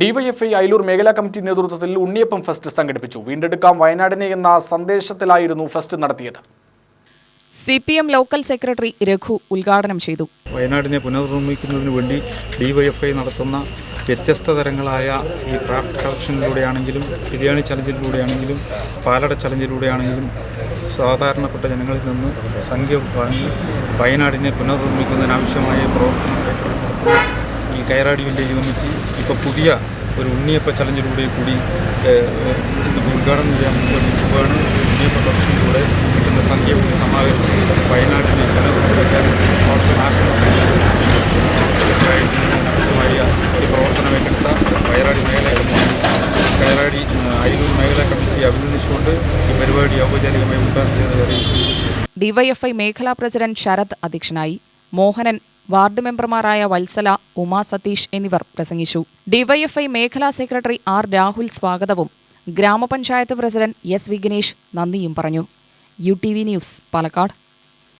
DYFI Ayalur മേഖലാ committee നേതൃത്വത്തിൽ ഉണ്ണിയപ്പം fest സംഘടിപ്പിച്ചു. വീണ്ടെടുക്കാം വയനാടിനെ എന്ന സന്ദേശത്തിലായിരുന്നു ഫെസ്റ്റ് നടത്തിയത്. C P M local secretary Raghu ഉദ്ഘാടനം ചെയ്തു. വയനാടിനെ പുനർനിർമ്മിക്കുന്നതിന് വേണ്ടി ഡിവൈഎഫ്ഐ നടത്തുന്ന വ്യത്യസ്ത തരങ്ങളായ ഈ ക്രാഫ്റ്റ് കളക്ഷനിലൂടെയാണെങ്കിലും ബിരിയാണി ചലഞ്ചിലൂടെയാണെങ്കിലും പാലട ചലഞ്ചിലൂടെയാണെങ്കിലും സാധാരണപ്പെട്ട ജനങ്ങളിൽ നിന്ന് സംഖ്യ വാങ്ങി വയനാടിനെ പുനർനിർമ്മിക്കുന്നതിനാവശ്യമായ പ്രവർത്തനങ്ങൾ കയറാടി വില്ലേജ് കമ്മിറ്റി ഇപ്പോൾ പുതിയ ഒരു ഉണ്ണിയപ്പ ചലഞ്ചിലൂടെ കൂടി ഉദ്ഘാടനം ചെയ്യാൻ മുൻപോട്ട് ഉണ്ണിയപ്പ ഭക്ഷണത്തിലൂടെ കിട്ടുന്ന സംഖ്യ കൂടി സമാഹരിച്ച് വയനാട്ടിലെ പുനർനിർമ്മിക്കാൻ അവർക്ക് ആവശ്യമായ ഒരു പ്രവർത്തനം ഏറ്റെടുത്ത കയറാടി മേഖല കയറാടി അയിലൂർ മേഖലാ അഭിനന്ദിച്ചുകൊണ്ട് ഈ പരിപാടി ഔപചാരികമായി ഉദ്ഘാടനം ഡിവൈഎഫ്ഐ മേഖലാ പ്രസിഡന്റ് ശരത് അധ്യക്ഷനായി. മോഹനൻ വാർഡ് മെമ്പർമാരായ വത്സല ഉമാ സതീഷ് എന്നിവർ പ്രസംഗിച്ചു. ഡിവൈഎഫ്ഐ മേഖലാ സെക്രട്ടറി ആർ രാഹുൽ സ്വാഗതവും ഗ്രാമപഞ്ചായത്ത് പ്രസിഡന്റ് എസ് വിഘ്നേഷ് നന്ദിയും പറഞ്ഞു. U T V news Palakkad.